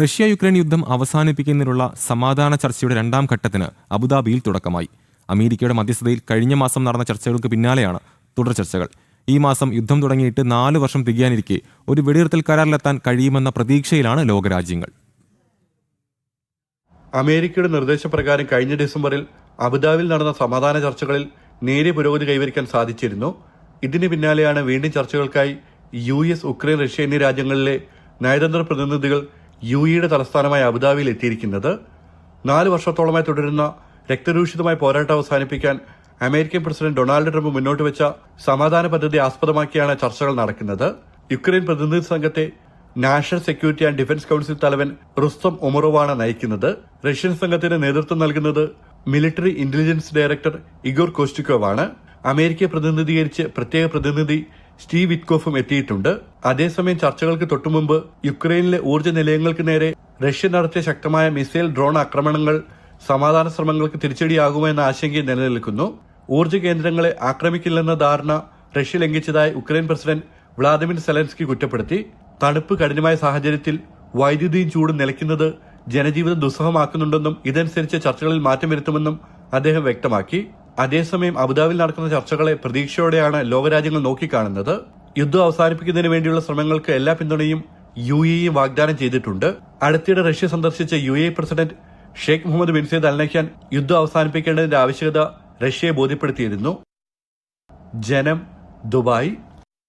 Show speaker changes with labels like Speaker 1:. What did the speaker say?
Speaker 1: Russia Ukraine യുദ്ധം അവസാനിപ്പിക്കുന്നതിനുള്ള സമാധാന ചർച്ചയുടെ രണ്ടാം ഘട്ടത്തിന് അബുദാബിയിൽ തുടക്കമായി. അമേരിക്കയുടെ മധ്യസ്ഥതയിൽ കഴിഞ്ഞ മാസം നടന്ന ചർച്ചകൾക്ക് പിന്നാലെയാണ് തുടർ ചർച്ചകൾ. ഈ മാസം യുദ്ധം തുടങ്ങിയിട്ട് നാല് വർഷം തികയാനിരിക്കെ ഒരു വെടിനിർത്തൽ കരാറിലെത്താൻ കഴിയുമെന്ന പ്രതീക്ഷയിലാണ് ലോകരാജ്യങ്ങൾ.
Speaker 2: അമേരിക്കയുടെ നിർദ്ദേശപ്രകാരം കഴിഞ്ഞ ഡിസംബറിൽ അബുദാബിയിൽ നടന്ന സമാധാന ചർച്ചകളിൽ നേരിയ പുരോഗതി കൈവരിക്കാൻ സാധിച്ചിരുന്നു. ഇതിന് പിന്നാലെയാണ് വീണ്ടും ചർച്ചകൾക്കായി യു എസ് ഉക്രൈൻ റഷ്യ എന്നീ രാജ്യങ്ങളിലെ നയതന്ത്ര പ്രതിനിധികൾ യു ഇയുടെ തലസ്ഥാനമായ അബുദാബിയിൽ എത്തിയിരിക്കുന്നത് നാല് വർഷത്തോളമായി തുടരുന്ന രക്തരൂഷിതമായ പോരാട്ടം അവസാനിപ്പിക്കാൻ അമേരിക്കൻ പ്രസിഡന്റ് ഡൊണാൾഡ് ട്രംപ് മുന്നോട്ട് വെച്ച സമാധാന പദ്ധതി ആസ്പദമാക്കിയാണ് ചർച്ചകൾ നടക്കുന്നത്. യുക്രൈൻ പ്രതിനിധി സംഘത്തെ national security and defence council തലവൻ റുസ്തം ഒമറോവാണ് നയിക്കുന്നത്. റഷ്യൻ സംഘത്തിന് നേതൃത്വം നൽകുന്നത് military intelligence director Igor Kostyukov ആണ് അമേരിക്കയെ പ്രതിനിധീകരിച്ച് പ്രത്യേക പ്രതിനിധി സ്റ്റീവ് വിറ്റ്കോഫും എത്തിയിട്ടുണ്ട്. അതേസമയം ചർച്ചകൾക്ക് തൊട്ടുമുമ്പ് യുക്രൈനിലെ ഊർജ നിലയങ്ങൾക്ക് നേരെ റഷ്യ നടത്തിയ ശക്തമായ മിസൈൽ ഡ്രോൺ ആക്രമണങ്ങൾ സമാധാന ശ്രമങ്ങൾക്ക് തിരിച്ചടിയാകുമോ എന്ന ആശങ്ക നിലനിൽക്കുന്നു. ഊർജ കേന്ദ്രങ്ങളെ ആക്രമിക്കില്ലെന്ന ധാരണ റഷ്യ ലംഘിച്ചതായി ഉക്രൈൻ പ്രസിഡന്റ് വ്ളാദിമിർ സെലൻസ്കി കുറ്റപ്പെടുത്തി. തണുപ്പ് കഠിനമായ സാഹചര്യത്തിൽ വൈദ്യുതിയും ചൂടും നിലയ്ക്കുന്നത് ജനജീവിതം ദുസ്സഹമാക്കുന്നുണ്ടെന്നും ഇതനുസരിച്ച് ചർച്ചകളിൽ മാറ്റം വരുത്തുമെന്നും അദ്ദേഹം വ്യക്തമാക്കി. അതേസമയം അബുദാബിയിൽ നടക്കുന്ന ചർച്ചകളെ പ്രതീക്ഷയോടെയാണ് ലോകരാജ്യങ്ങൾ നോക്കിക്കാണുന്നത്. യുദ്ധം അവസാനിപ്പിക്കുന്നതിന് വേണ്ടിയുള്ള ശ്രമങ്ങൾക്ക് എല്ലാ പിന്തുണയും യു എ വാഗ്ദാനം ചെയ്തിട്ടുണ്ട്. അടുത്തിടെ റഷ്യ സന്ദർശിച്ച U A president Sheikh Mohamed bin Zayed Al Nahyan യുദ്ധം അവസാനിപ്പിക്കേണ്ടതിന്റെ ആവശ്യകത റഷ്യയെ ബോധ്യപ്പെടുത്തിയിരുന്നു. ജനം ദുബായ്